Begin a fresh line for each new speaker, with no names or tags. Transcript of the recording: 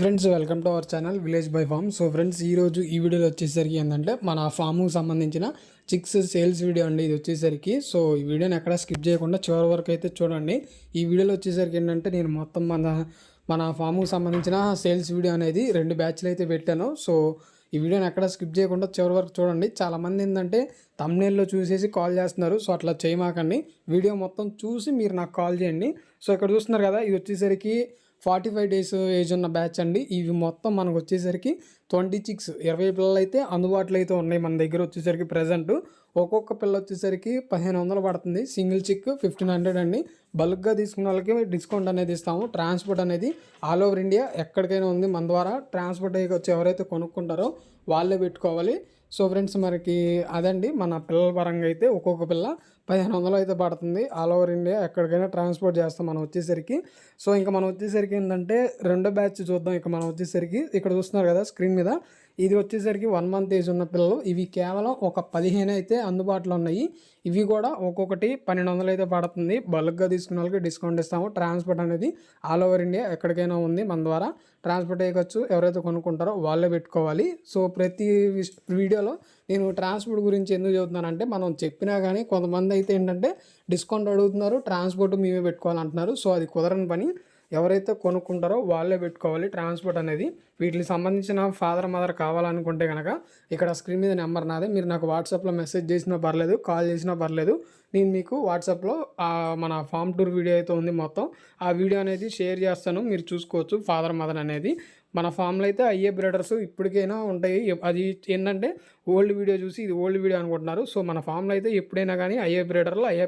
Friends welcome to our channel village by farm so friends ఈ రోజు ఈ వీడియోలో వచ్చేసరికి ఏంటంటే మన ఫామ్కి సంబంధించిన చిక్స్ సేల్స్ వీడియో అండి. ఇది వచ్చేసరికి సో ఈ వీడియోని ఎక్కడ స్కిప్ చేయకుండా చివరి వరకు అయితే చూడండి. ఈ వీడియోలో వచ్చేసరికి ఏంటంటే నేను మొత్తం మన మన ఫామ్కి సంబంధించిన సేల్స్ వీడియో అనేది రెండు బ్యాచ్లు అయితే పెట్టాను. సో ఈ వీడియోని ఎక్కడ స్కిప్ చేయకుండా చివరి వరకు చూడండి. చాలామంది ఏంటంటే తమ్నేల్లో చూసేసి కాల్ చేస్తున్నారు. సో అట్లా చేయమాకండి. వీడియో మొత్తం చూసి మీరు నాకు కాల్ చేయండి. సో ఇక్కడ చూస్తున్నారు కదా ఇది వచ్చేసరికి ఫార్టీ ఫైవ్ డేస్ ఏజ్ ఉన్న బ్యాచ్ అండి. ఇవి మొత్తం మనకు వచ్చేసరికి ట్వంటీ చిక్స్ ఇరవై పిల్లలు అయితే అందుబాటులో అయితే ఉన్నాయి మన దగ్గర వచ్చేసరికి ప్రజెంట్. ఒక్కొక్క పిల్ల వచ్చేసరికి పదిహేను వందలు పడుతుంది. సింగిల్ చిక్ ఫిఫ్టీన్ హండ్రెడ్ అండి. బల్క్గా తీసుకున్న వాళ్ళకి డిస్కౌంట్ అనేది ఇస్తాము. ట్రాన్స్పోర్ట్ అనేది ఆల్ ఓవర్ ఇండియా ఎక్కడికైనా ఉంది మన ద్వారా. ట్రాన్స్పోర్ట్ అయ్యి వచ్చి ఎవరైతే కొనుక్కుంటారో వాళ్ళే పెట్టుకోవాలి. సో ఫ్రెండ్స్ మనకి అదండి. మన పిల్లల పరంగా అయితే ఒక్కొక్క పిల్ల పదిహేను వందలు అయితే పడుతుంది. ఆల్ ఓవర్ ఇండియా ఎక్కడికైనా ట్రాన్స్పోర్ట్ చేస్తాం మనం వచ్చేసరికి. సో ఇంకా మనం వచ్చేసరికి ఏంటంటే రెండో బ్యాచ్ చూద్దాం. ఇక మనం వచ్చేసరికి ఇక్కడ చూస్తున్నారు కదా స్క్రీన్ మీద. ఇది వచ్చేసరికి వన్ మంత్ ఏజ్ ఉన్న పిల్లలు. ఇవి కేవలం ఒక పదిహేను అయితే అందుబాటులో ఉన్నాయి. ఇవి కూడా ఒక్కొక్కటి పన్నెండు వందలు అయితే పడుతుంది. బల్క్గా తీసుకున్న వాళ్ళకి డిస్కౌంట్ ఇస్తాము. ట్రాన్స్పోర్ట్ అనేది ఆల్ ఓవర్ ఇండియా ఎక్కడికైనా ఉంది మన ద్వారా. ట్రాన్స్పోర్ట్ చేయవచ్చు ఎవరైతే కొనుక్కుంటారో వాళ్ళే పెట్టుకోవాలి. సో ప్రతి వీడియో వీడియోలో నేను ట్రాన్స్పోర్ట్ గురించి ఎందుకు చెబుతున్నానంటే మనం చెప్పినా కానీ కొంతమంది అయితే ఏంటంటే డిస్కౌంట్ అడుగుతున్నారు ట్రాన్స్పోర్ట్ మేమే పెట్టుకోవాలంటున్నారు. సో అది కుదరని పని. ఎవరైతే కొనుక్కుంటారో వాళ్ళే పెట్టుకోవాలి ట్రాన్స్పోర్ట్ అనేది. వీటికి సంబంధించిన ఫాదర్ మదర్ కావాలనుకుంటే కనుక ఇక్కడ స్క్రీన్ మీద నెంబర్ నాదే. మీరు నాకు వాట్సాప్లో మెసేజ్ చేసినా పర్లేదు కాల్ చేసినా పర్లేదు. నేను మీకు వాట్సాప్లో మన ఫామ్ టూర్ వీడియో అయితే ఉంది మొత్తం. ఆ వీడియో అనేది షేర్ చేస్తాను. మీరు చూసుకోవచ్చు ఫాదర్ మదర్ అనేది. మన ఫామ్లో అయితే అయ్యే బ్రీడర్స్ ఇప్పటికైనా ఉంటాయి. అది ఏంటంటే ఓల్డ్ వీడియో చూసి ఇది ఓల్డ్ వీడియో అనుకుంటున్నారు. సో మన ఫామ్లో అయితే ఎప్పుడైనా కానీ అయ్యే బ్రీడర్లు అయ్యే